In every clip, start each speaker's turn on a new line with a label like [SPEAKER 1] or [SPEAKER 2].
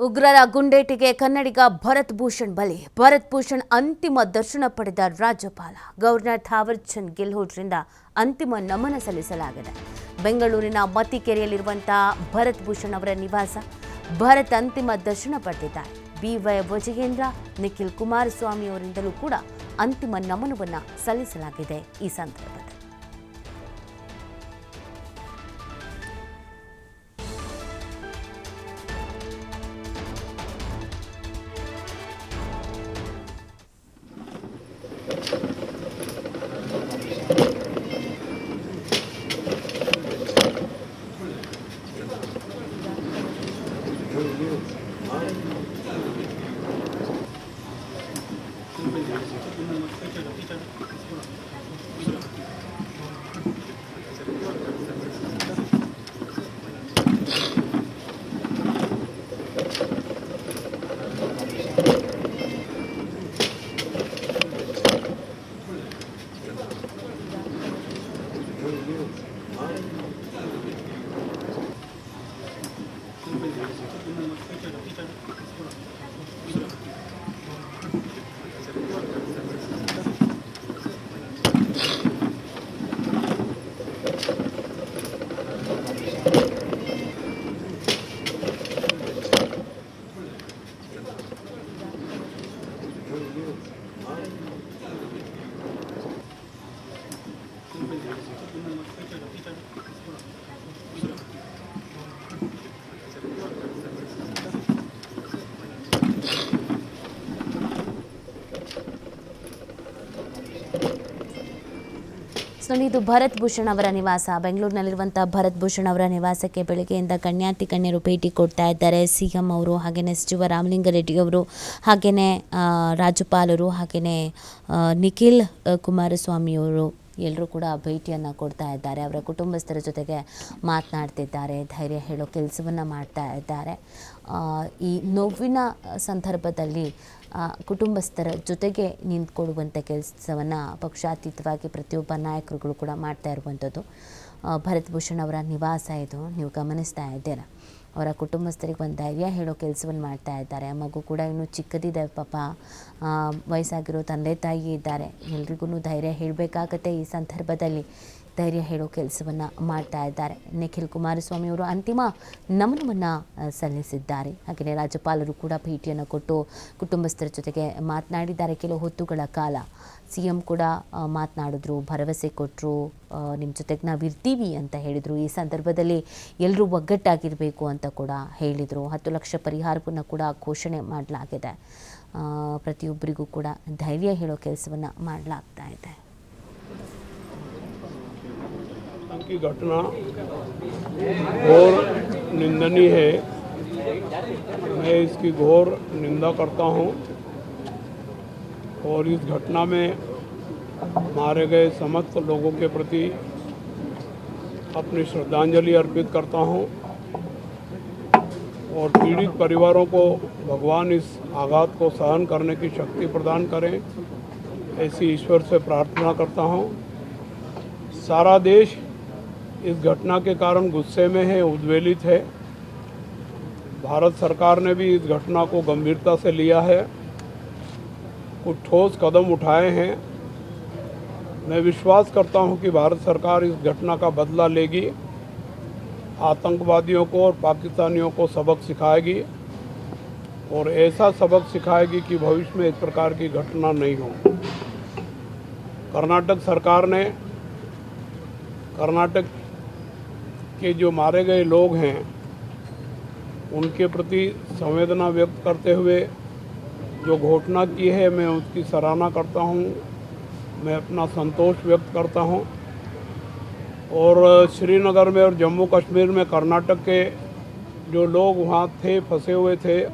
[SPEAKER 1] ಉಗ್ರರ ಗುಂಡೇಟಿಗೆ ಕನ್ನಡಿಗ ಭರತ್ ಭೂಷಣ್ ಬಲಿ. ಭರತ್ ಭೂಷಣ್ ಅಂತಿಮ ದರ್ಶನ ಪಡೆದ ರಾಜ್ಯಪಾಲ. ಗವರ್ನರ್ ಥಾವರ್ ಚಂದ್ ಗೆಹ್ಲೋಟ್ರಿಂದ ಅಂತಿಮ ನಮನ ಸಲ್ಲಿಸಲಾಗಿದೆ. ಬೆಂಗಳೂರಿನ ಮತಿಕೆರೆಯಲ್ಲಿರುವಂತಹ ಭರತ್ ಭೂಷಣ್ ಅವರ ನಿವಾಸ. ಭರತ್ ಅಂತಿಮ ದರ್ಶನ ಪಡೆದಿದ್ದಾರೆ. ಬಿವೈ ವಜಗೇಂದ್ರ, ನಿಖಿಲ್ ಕುಮಾರಸ್ವಾಮಿ ಅವರಿಂದಲೂ ಕೂಡ ಅಂತಿಮ ನಮನವನ್ನು ಸಲ್ಲಿಸಲಾಗಿದೆ ಈ ಸಂದರ್ಭದಲ್ಲಿ. ಸೊ ಇದು ಭರತ್ ಭೂಷಣ್ ಅವರ ನಿವಾಸ. ಬೆಂಗಳೂರಿನಲ್ಲಿರುವಂಥ ಭರತ್ ಭೂಷಣ್ ಅವರ ನಿವಾಸಕ್ಕೆ ಬೆಳಗ್ಗೆಯಿಂದ ಕನ್ಯಾತಿ ಗಣ್ಯರು ಭೇಟಿ ಕೊಡ್ತಾ ಇದ್ದಾರೆ. ಸಿ ಎಂ ಅವರು, ಹಾಗೆಯೇ ಸಚಿವ ರಾಮಲಿಂಗಾರೆಡ್ಡಿ ಅವರು, ಹಾಗೆಯೇ ರಾಜ್ಯಪಾಲರು, ಹಾಗೆಯೇ ನಿಖಿಲ್ ಕುಮಾರಸ್ವಾಮಿಯವರು ಎಲ್ಲರೂ ಕೂಡ ಭೇಟಿಯನ್ನು ಕೊಡ್ತಾ ಇದ್ದಾರೆ. ಅವರ ಕುಟುಂಬಸ್ಥರ ಜೊತೆಗೆ ಮಾತನಾಡ್ತಿದ್ದಾರೆ, ಧೈರ್ಯ ಹೇಳೋ ಕೆಲಸವನ್ನು ಮಾಡ್ತಾ ಇದ್ದಾರೆ. ಈ ನೋವಿನ ಸಂದರ್ಭದಲ್ಲಿ ಕುಟುಂಬಸ್ಥರ ಜೊತೆಗೆ ನಿಂತ್ಕೊಡುವಂಥ ಕೆಲಸವನ್ನು ಪಕ್ಷಾತೀತವಾಗಿ ಪ್ರತಿಯೊಬ್ಬ ನಾಯಕರುಗಳು ಕೂಡ ಮಾಡ್ತಾ ಇರುವಂಥದ್ದು ಭರತ್ ಭೂಷಣ್ ಅವರ ನಿವಾಸ ಇದು. ನೀವು ಗಮನಿಸ್ತಾ ಇದ್ದೀರ. ಅವರ ಕುಟುಂಬಸ್ಥರಿಗೆ ಒಂದು ಧೈರ್ಯ ಹೇಳೋ ಕೆಲಸವನ್ನು ಮಾಡ್ತಾ ಇದ್ದಾರೆ. ಮಗು ಕೂಡ ಇನ್ನೂ ಚಿಕ್ಕದಿದೆ ಪಾಪ. ವಯಸ್ಸಾಗಿರೋ ತಂದೆ ತಾಯಿ ಇದ್ದಾರೆ. ಎಲ್ರಿಗೂ ಧೈರ್ಯ ಹೇಳಬೇಕಾಗತ್ತೆ ಈ ಸಂದರ್ಭದಲ್ಲಿ. ಧೈರ್ಯ ಹೇಳೋ ಕೆಲಸವನ್ನು ಮಾಡ್ತಾ ಇದ್ದಾರೆ. ನಿಖಿಲ್ ಕುಮಾರಸ್ವಾಮಿ ಅವರು ಅಂತಿಮ ನಮನವನ್ನು ಸಲ್ಲಿಸಿದ್ದಾರೆ. ಹಾಗೆಯೇ ರಾಜ್ಯಪಾಲರು ಕೂಡ ಭೇಟಿಯನ್ನು ಕೊಟ್ಟು ಕುಟುಂಬಸ್ಥರ ಜೊತೆಗೆ ಮಾತನಾಡಿದ್ದಾರೆ ಕೆಲವು ಹೊತ್ತುಗಳ ಕಾಲ. ಸಿ ಎಂ ಕೂಡ ಮಾತನಾಡಿದ್ರು, ಭರವಸೆ ಕೊಟ್ಟರು ನಿಮ್ಮ ಜೊತೆಗೆ ನಾವು ಇರ್ತೀವಿ ಅಂತ ಹೇಳಿದರು. ಈ ಸಂದರ್ಭದಲ್ಲಿ ಎಲ್ಲರೂ ಒಗ್ಗಟ್ಟಾಗಿರಬೇಕು ಅಂತ ಕೂಡ ಹೇಳಿದರು. ಹತ್ತು ಲಕ್ಷ ಪರಿಹಾರವನ್ನು ಕೂಡ ಘೋಷಣೆ ಮಾಡಲಾಗಿದೆ. ಪ್ರತಿಯೊಬ್ಬರಿಗೂ ಕೂಡ ಧೈರ್ಯ ಹೇಳೋ ಕೆಲಸವನ್ನು ಮಾಡಲಾಗ್ತಾ ಇದೆ.
[SPEAKER 2] की घटना घोर निंदनीय है। मैं इसकी घोर निंदा करता हूँ और इस घटना में मारे गए समस्त लोगों के प्रति अपनी श्रद्धांजलि अर्पित करता हूँ और पीड़ित परिवारों को भगवान इस आघात को सहन करने की शक्ति प्रदान करें, ऐसी ईश्वर से प्रार्थना करता हूँ। सारा देश इस घटना के कारण गुस्से में है, उद्वेलित है। भारत सरकार ने भी इस घटना को गंभीरता से लिया है। कुछ ठोस कदम उठाए हैं। मैं विश्वास करता हूँ कि भारत सरकार इस घटना का बदला लेगी। आतंकवादियों को और पाकिस्तानियों को सबक सिखाएगी। और ऐसा सबक सिखाएगी कि भविष्य में इस प्रकार की घटना नहीं हो। कर्नाटक सरकार ने कर्नाटक के जो मारे गए लोग हैं, उनके प्रति संवेदना व्यक्त करते हुए जो घोषणा की है, मैं उसकी सराहना करता हूँ। मैं अपना संतोष व्यक्त करता हूँ। और श्रीनगर में और जम्मू कश्मीर में कर्नाटक के जो लोग वहाँ थे, फंसे हुए थे,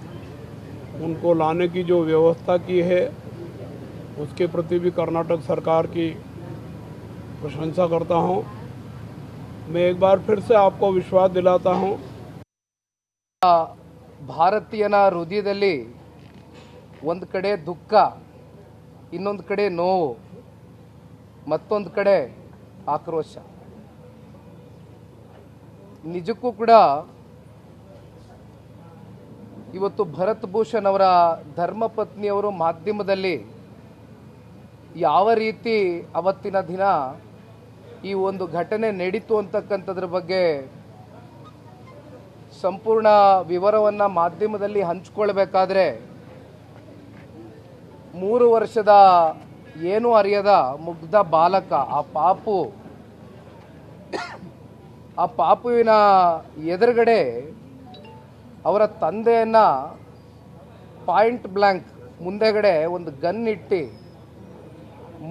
[SPEAKER 2] उनको लाने की जो व्यवस्था की है, उसके प्रति भी कर्नाटक सरकार की प्रशंसा करता हूँ। मैं एक बार फिर से आपको विश्वास दिलाता हूँ
[SPEAKER 3] ಭಾರತೀಯನ ಹೃದಯದಲ್ಲಿ ಒಂದು ಕಡೆ ದುಃಖ ಇನ್ನೊಂದು ಕಡೆ ನೋವು ಮತ್ತೊಂದು ಕಡೆ ಆಕ್ರೋಶ ನಿಜಕ್ಕೂ ಕೂಡ ಇವತ್ತು ಭರತ್ ಭೂಷಣ್ ಅವರ ಧರ್ಮಪತ್ನಿಯವರು ಮಾಧ್ಯಮದಲ್ಲಿ ಯಾವ ರೀತಿ ಅವತ್ತಿನ ದಿನ ಈ ಒಂದು ಘಟನೆ ನಡೀತು ಅಂತಕ್ಕಂಥದ್ರ ಬಗ್ಗೆ ಸಂಪೂರ್ಣ ವಿವರವನ್ನು ಮಾಧ್ಯಮದಲ್ಲಿ ಹಂಚ್ಕೊಳ್ಬೇಕಾದ್ರೆ ಮೂರು ವರ್ಷದ ಏನು ಅರಿಯದ ಮುಗ್ಧ ಬಾಲಕ, ಆ ಪಾಪು, ಆ ಪಾಪುವಿನ ಎದುರುಗಡೆ ಅವರ ತಂದೆಯನ್ನು ಪಾಯಿಂಟ್ ಬ್ಲ್ಯಾಂಕ್ ಮುಂದೆಗಡೆ ಒಂದು ಗನ್ ಇಟ್ಟು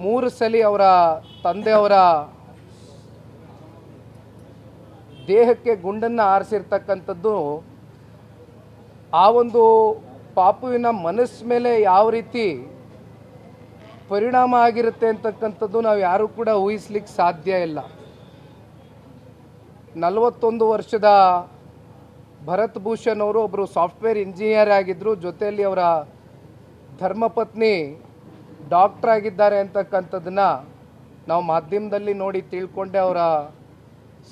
[SPEAKER 3] ಮೂರು ಸಲ ಅವರ ತಂದೆಯವರ ದೇಹಕ್ಕೆ ಗುಂಡನ್ನು ಆರಿಸಿರ್ತಕ್ಕಂಥದ್ದು ಆ ಒಂದು ಪಾಪುವಿನ ಮನಸ್ಸು ಮೇಲೆ ಯಾವ ರೀತಿ ಪರಿಣಾಮ ಆಗಿರುತ್ತೆ ಅಂತಕ್ಕಂಥದ್ದು ನಾವು ಯಾರೂ ಕೂಡ ಊಹಿಸ್ಲಿಕ್ಕೆ ಸಾಧ್ಯ ಇಲ್ಲ. ನಲವತ್ತೊಂದು ವರ್ಷದ ಭರತ್ ಭೂಷಣ್ ಅವರು ಒಬ್ಬರು ಸಾಫ್ಟ್ವೇರ್ ಇಂಜಿನಿಯರ್ ಆಗಿದ್ದರು ಜೊತೆಯಲ್ಲಿ ಅವರ ಧರ್ಮಪತ್ನಿ ಡಾಕ್ಟ್ರ್ ಆಗಿದ್ದಾರೆ ಅಂತಕ್ಕಂಥದ್ದನ್ನ ನಾವು ಮಾಧ್ಯಮದಲ್ಲಿ ನೋಡಿ ತಿಳ್ಕೊಂಡೆ ಅವರ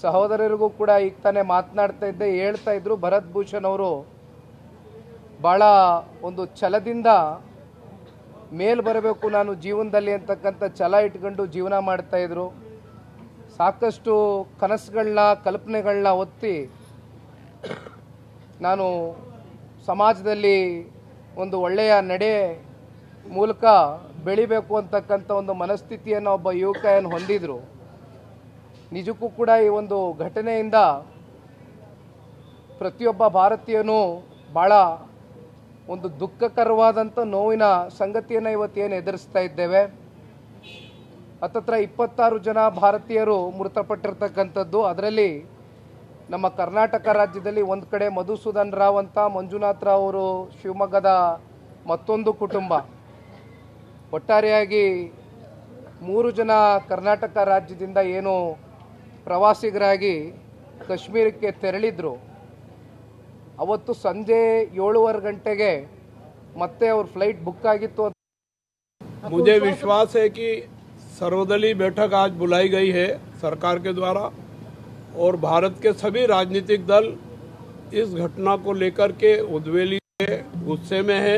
[SPEAKER 3] ಸಹೋದರರಿಗೂ ಕೂಡ ಈಗ ತಾನೇ ಮಾತನಾಡ್ತಾ ಇದ್ದೆ, ಹೇಳ್ತಾ ಇದ್ರು. ಭರತ್ ಭೂಷಣ್ ಅವರು ಭಾಳ ಒಂದು ಛಲದಿಂದ ಮೇಲ್ ಬರಬೇಕು ನಾನು ಜೀವನದಲ್ಲಿ ಅಂತಕ್ಕಂಥ ಛಲ ಇಟ್ಕೊಂಡು ಜೀವನ ಮಾಡ್ತಾ ಇದ್ರು. ಸಾಕಷ್ಟು ಕನಸುಗಳನ್ನ ಕಲ್ಪನೆಗಳನ್ನ ಒತ್ತಿ ನಾನು ಸಮಾಜದಲ್ಲಿ ಒಂದು ಒಳ್ಳೆಯ ನಡೆ ಮೂಲಕ ಬೆಳಿಬೇಕು ಅಂತಕ್ಕಂಥ ಒಂದು ಮನಸ್ಥಿತಿಯನ್ನು ಒಬ್ಬ ಯುವಕ ಏನು ಹೊಂದಿದ್ರು. ನಿಜಕ್ಕೂ ಕೂಡ ಈ ಒಂದು ಘಟನೆಯಿಂದ ಪ್ರತಿಯೊಬ್ಬ ಭಾರತೀಯನೂ ಭಾಳ ಒಂದು ದುಃಖಕರವಾದಂಥ ನೋವಿನ ಸಂಗತಿಯನ್ನು ಇವತ್ತೇನು ಎದುರಿಸ್ತಾ ಇದ್ದೇವೆ. ಹತ್ತತ್ರ ಇಪ್ಪತ್ತಾರು ಜನ ಭಾರತೀಯರು ಮೃತಪಟ್ಟಿರ್ತಕ್ಕಂಥದ್ದು. ಅದರಲ್ಲಿ ನಮ್ಮ ಕರ್ನಾಟಕ ರಾಜ್ಯದಲ್ಲಿ ಒಂದು ಕಡೆ ಮಧುಸೂದನ್ ರಾವ್ ಅಂತ, ಮಂಜುನಾಥ್ ರಾವ್ ಅವರು ಶಿವಮೊಗ್ಗದ ಮತ್ತೊಂದು ಕುಟುಂಬ. ಒಟ್ಟಾರೆಯಾಗಿ ಮೂರು ಜನ ಕರ್ನಾಟಕ ರಾಜ್ಯದಿಂದ ಏನು ಪ್ರವಾಸಿಗರಾಗಿ ಕಾಶ್ಮೀರಕ್ಕೆ ತೆರಳಿದ್ರು ಅವತ್ತು ಸಂಜೆ ಏಳುವರೆ ಗಂಟೆಗೆ ಮತ್ತೆ ಅವ್ರ ಫ್ಲೈಟ್ ಬುಕ್ ಆಗಿತ್ತು ಅಂತ
[SPEAKER 2] मुझे विश्वास है कि सर्वदलीय बैठक आज बुलाई गई है सरकार के द्वारा और भारत के सभी राजनीतिक दल इस घटना को लेकर के उद्वेली है गुस्से में है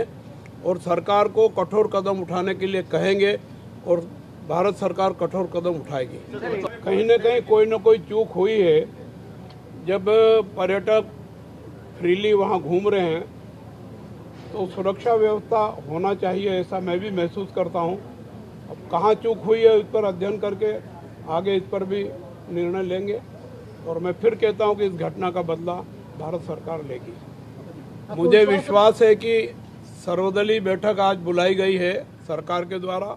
[SPEAKER 2] और सरकार को कठोर कदम उठाने के लिए कहेंगे और भारत सरकार कठोर कदम उठाएगी। कहीं न कहीं कोई ना कोई चूक हुई है। जब पर्यटक फ्रीली वहाँ घूम रहे हैं तो सुरक्षा व्यवस्था होना चाहिए ऐसा मैं भी महसूस करता हूँ। अब कहाँ चूक हुई है इस पर अध्ययन करके आगे इस पर भी निर्णय लेंगे। और मैं फिर कहता हूँ कि इस घटना का बदला भारत सरकार लेगी। मुझे विश्वास है कि सर्वदलीय बैठक आज बुलाई गई है सरकार के द्वारा।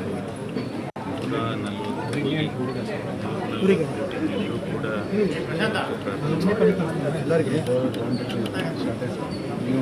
[SPEAKER 4] ಎಲ್ಲರಿಗೆ ನೀವು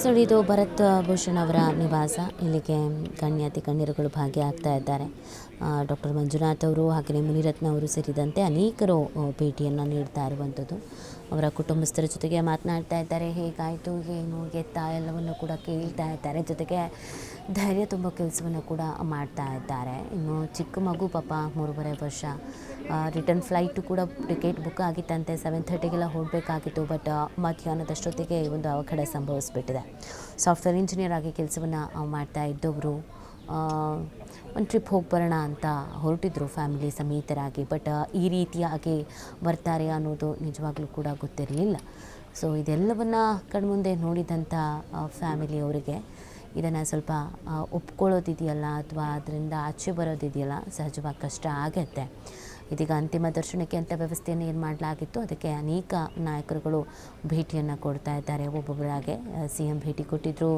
[SPEAKER 1] ಸೊ ಇದು ಭರತ್ ಭೂಷಣ್ ಅವರ ನಿವಾಸ, ಇಲ್ಲಿಗೆ ಗಣ್ಯಾತಿ ಗಣ್ಯರುಗಳು ಭಾಗಿಯಾಗ್ತಾ ಇದ್ದಾರೆ. ಡಾಕ್ಟರ್ ಮಂಜುನಾಥ್ ಅವರು ಹಾಗೆಯೇ ಮುನಿರತ್ನ ಅವರು ಸೇರಿದಂತೆ ಅನೇಕರು ಭೇಟಿಯನ್ನು ನೀಡ್ತಾ ಇರುವಂಥದ್ದು. ಅವರ ಕುಟುಂಬಸ್ಥರ ಜೊತೆಗೆ ಮಾತನಾಡ್ತಾ ಇದ್ದಾರೆ. ಹೇಗಾಯಿತು? ಏನು? ಗೆತ್ತ ಎಲ್ಲವನ್ನು ಕೂಡ ಕೇಳ್ತಾ ಇದ್ದಾರೆ. ಜೊತೆಗೆ ಧೈರ್ಯ ತುಂಬೋ ಕೆಲಸವನ್ನು ಕೂಡ ಮಾಡ್ತಾ ಇದ್ದಾರೆ. ಇನ್ನು ಚಿಕ್ಕ ಮಗು ಪಾಪ ಮೂರುವರೆ ವರ್ಷ. ರಿಟರ್ನ್ ಫ್ಲೈಟು ಕೂಡ ಟಿಕೆಟ್ ಬುಕ್ ಆಗಿತ್ತಂತೆ. ಸೆವೆನ್ ಥರ್ಟಿಗೆಲ್ಲ ಹೋಗಬೇಕಾಗಿತ್ತು ಬಟ್ ಮಧ್ಯಾಹ್ನದಷ್ಟೊತ್ತಿಗೆ ಈ ಒಂದು ಅವಘಡ ಸಂಭವಿಸ್ಬಿಟ್ಟಿದೆ. ಸಾಫ್ಟ್ವೇರ್ ಇಂಜಿನಿಯರ್ ಆಗಿ ಕೆಲಸವನ್ನು ಮಾಡ್ತಾ ಇದ್ದವರು ಒಂದು ಟ್ರಿಪ್ ಹೋಗಿ ಬರೋಣ ಅಂತ ಹೊರಟಿದ್ರು ಫ್ಯಾಮಿಲಿ ಸಮೇತರಾಗಿ ಬಟ್ ಈ ರೀತಿಯಾಗಿ ಬರ್ತಾರೆ ಅನ್ನೋದು ನಿಜವಾಗ್ಲೂ ಕೂಡ ಗೊತ್ತಿರಲಿಲ್ಲ. ಸೊ ಇದೆಲ್ಲವನ್ನು ಕಣ್ಮುಂದೆ ನೋಡಿದಂಥ ಫ್ಯಾಮಿಲಿ ಅವರಿಗೆ ಇದನ್ನು ಸ್ವಲ್ಪ ಒಪ್ಕೊಳ್ಳೋದಿದೆಯಲ್ಲ ಅಥವಾ ಅದರಿಂದ ಆಚೆ ಬರೋದಿದೆಯಲ್ಲ ಸಹಜವಾಗಿ ಕಷ್ಟ ಆಗತ್ತೆ. ಇದೀಗ ಅಂತಿಮ ದರ್ಶನಕ್ಕೆ ಅಂತ ವ್ಯವಸ್ಥೆಯನ್ನು ಏನು ಮಾಡಲಾಗಿತ್ತು, ಅದಕ್ಕೆ ಅನೇಕ ನಾಯಕರುಗಳು ಭೇಟಿಯನ್ನು ಕೊಡ್ತಾ ಇದ್ದಾರೆ. ಒಬ್ಬೊಬ್ಬರಾಗೆ ಸಿ ಎಂ ಭೇಟಿ ಕೊಟ್ಟಿದ್ದರು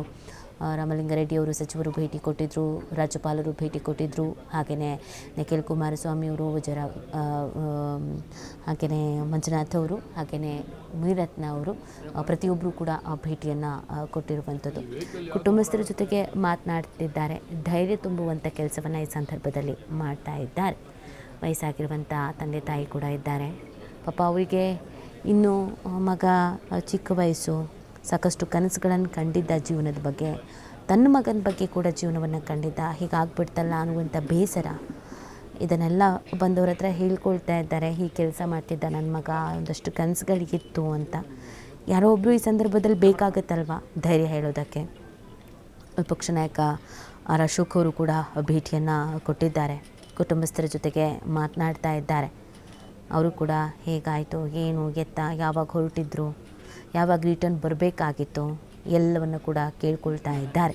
[SPEAKER 1] ರಾಮಲಿಂಗಾರೆಡ್ಡಿ ಅವರು ಸಚಿವರು ಭೇಟಿ ಕೊಟ್ಟಿದ್ದರು ರಾಜ್ಯಪಾಲರು ಭೇಟಿ ಕೊಟ್ಟಿದ್ದರು ಹಾಗೆಯೇ ನಿಖಿಲ್ ಕುಮಾರಸ್ವಾಮಿ ಅವರು ಜರ ಹಾಗೆಯೇ ಮಂಜುನಾಥ್ ಅವರು ಹಾಗೆಯೇ ಮೀರತ್ನ ಅವರು ಪ್ರತಿಯೊಬ್ಬರು ಕೂಡ ಆ ಭೇಟಿಯನ್ನು ಕೊಟ್ಟಿರುವಂಥದ್ದು. ಕುಟುಂಬಸ್ಥರ ಜೊತೆಗೆ ಮಾತನಾಡ್ತಿದ್ದಾರೆ. ಧೈರ್ಯ ತುಂಬುವಂಥ ಕೆಲಸವನ್ನು ಈ ಸಂದರ್ಭದಲ್ಲಿ ಮಾಡ್ತಾ ಇದ್ದಾರೆ. ವಯಸ್ಸಾಗಿರುವಂಥ ತಂದೆ ತಾಯಿ ಕೂಡ ಇದ್ದಾರೆ. ಪಾಪ ಅವರಿಗೆ ಇನ್ನೂ ಮಗ, ಚಿಕ್ಕ ವಯಸ್ಸು ಸಾಕಷ್ಟು ಕನಸುಗಳನ್ನು ಕಂಡಿದ್ದ ಜೀವನದ ಬಗ್ಗೆ, ತನ್ನ ಮಗನ ಬಗ್ಗೆ ಕೂಡ ಜೀವನವನ್ನು ಕಂಡಿದ್ದ. ಹೀಗಾಗ್ಬಿಡ್ತಲ್ಲ ಅನ್ನುವಂಥ ಬೇಸರ. ಇದನ್ನೆಲ್ಲ ಬಂದವ್ರ ಹತ್ರ ಹೇಳ್ಕೊಳ್ತಾ ಇದ್ದಾರೆ. ಹೀಗೆ ಕೆಲಸ ಮಾಡ್ತಿದ್ದ ನನ್ನ ಮಗ, ಒಂದಷ್ಟು ಕನಸುಗಳಿಗಿತ್ತು ಅಂತ. ಯಾರೋ ಒಬ್ಬರು ಈ ಸಂದರ್ಭದಲ್ಲಿ ಬೇಕಾಗುತ್ತಲ್ವ ಧೈರ್ಯ ಹೇಳೋದಕ್ಕೆ? ವಿಪಕ್ಷ ನಾಯಕ ಆರ್ ಅಶೋಕ್ ಅವರು ಕೂಡ ಭೇಟಿಯನ್ನು ಕೊಟ್ಟಿದ್ದಾರೆ. ಕುಟುಂಬಸ್ಥರ ಜೊತೆಗೆ ಮಾತನಾಡ್ತಾ ಇದ್ದಾರೆ. ಅವರು ಕೂಡ, ಹೇಗಾಯಿತು? ಏನು? ಎತ್ತ ಯಾವಾಗ ಹೊರಟಿದ್ರು? ಯಾವಾಗ ರಿಟರ್ನ್ ಬರಬೇಕಾಗಿತ್ತು ಎಲ್ಲವನ್ನು ಕೂಡ ಕೇಳ್ಕೊಳ್ತಾ ಇದ್ದಾರೆ.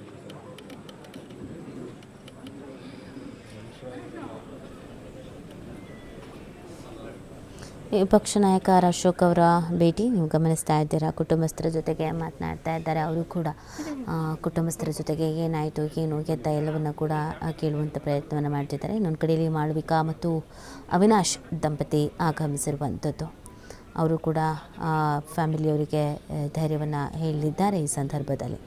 [SPEAKER 1] ವಿಪಕ್ಷ ನಾಯಕ ಆರ್ ಅಶೋಕ್ ಅವರ ಭೇಟಿ ನೀವು ಗಮನಿಸ್ತಾ ಇದ್ದೀರಾ? ಕುಟುಂಬಸ್ಥರ ಜೊತೆಗೆ ಮಾತನಾಡ್ತಾ ಇದ್ದಾರೆ ಅವರು ಕೂಡ. ಕುಟುಂಬಸ್ಥರ ಜೊತೆಗೆ ಏನಾಯಿತು, ಏನು ಗೆದ್ದ ಎಲ್ಲವನ್ನು ಕೂಡ ಕೇಳುವಂಥ ಪ್ರಯತ್ನವನ್ನು ಮಾಡ್ತಿದ್ದಾರೆ. ಇನ್ನೊಂದು ಕಡೆಯಲ್ಲಿ ಮಾಳವಿಕಾ ಮತ್ತು ಅವಿನಾಶ್ ದಂಪತಿ ಆಗಮಿಸಿರುವಂಥದ್ದು ಅವರು ಕೂಡ ಫ್ಯಾಮಿಲಿಯವರಿಗೆ ಧೈರ್ಯವನ್ನು ಹೇಳಿದ್ದಾರೆ ಈ ಸಂದರ್ಭದಲ್ಲಿ.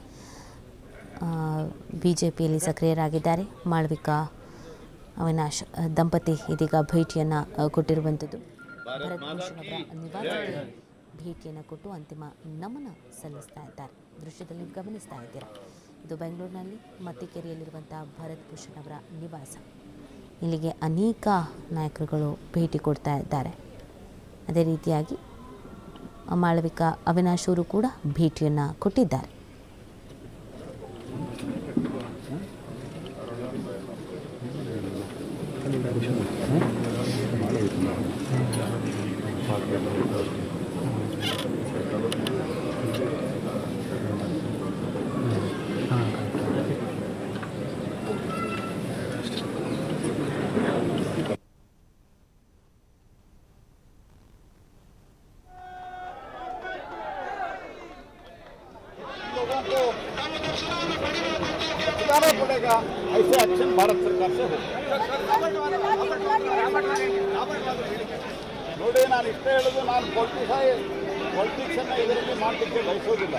[SPEAKER 1] ಬಿ ಜೆ ಪಿಯಲ್ಲಿ ಸಕ್ರಿಯರಾಗಿದ್ದಾರೆ ಮಾಳವಿಕಾ, ಅವಿನಾಶ್, ದಂಪತಿ ಇದೀಗ ಭೇಟಿಯನ್ನು ಕೊಟ್ಟಿರುವಂಥದ್ದು ಭರತ್ ಭೂಷಣ್ ಅವರ ನಿವಾಸಕ್ಕೆ ಭೇಟಿಯನ್ನು ಕೊಟ್ಟು ಅಂತಿಮ ನಮನ ಸಲ್ಲಿಸ್ತಾ ಇದ್ದಾರೆ. ದೃಶ್ಯದಲ್ಲಿ ಗಮನಿಸ್ತಾ ಇದ್ದೀರಾ? ಇದು ಬೆಂಗಳೂರಿನಲ್ಲಿ ಮತ್ತಿಕೆರೆಯಲ್ಲಿರುವಂಥ ಭರತ್ ಭೂಷಣ್ ಅವರ ನಿವಾಸ. ಇಲ್ಲಿಗೆ ಅನೇಕ ನಾಯಕರುಗಳು ಭೇಟಿ ಕೊಡ್ತಾ ಇದ್ದಾರೆ. ಅದೇ ರೀತಿಯಾಗಿ ಮಾಳವಿಕಾ ಅವಿನಾಶ್ ಅವರು ಕೂಡ ಭೇಟಿಯನ್ನು ಕೊಟ್ಟಿದ್ದಾರೆ.
[SPEAKER 5] बताना पड़ेगा ऐसे एक्शन भारत सरकार से हो ನೋಡಿ ನಾನು ಇಷ್ಟೇ ಹೇಳೋದು ನಾನು ಪೊಲಿಟಿಕ್ಸ್ ಪೊಲಿಟಿಕ್ಸನ್ನು ಇದರಲ್ಲಿ ಮಾಡಲಿಕ್ಕೆ ಬಯಸೋದಿಲ್ಲ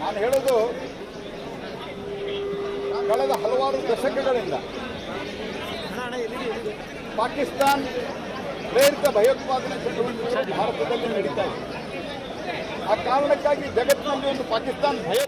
[SPEAKER 5] ನಾನು ಹೇಳೋದು ಕಳೆದ ಹಲವಾರು ದಶಕಗಳಿಂದ ಪಾಕಿಸ್ತಾನ್ ಪ್ರೇರಿತ ಭಯೋತ್ಪಾದನೆ ಚಟುವಟಿಕೆಗಳು ಭಾರತದಲ್ಲಿ ನಡೀತಾ ಇದೆ ಆ ಕಾರಣಕ್ಕಾಗಿ ಜಗತ್ತಿನಲ್ಲಿ ಒಂದು ಪಾಕಿಸ್ತಾನ್ ಭಯೋತ್ಪಾದನೆ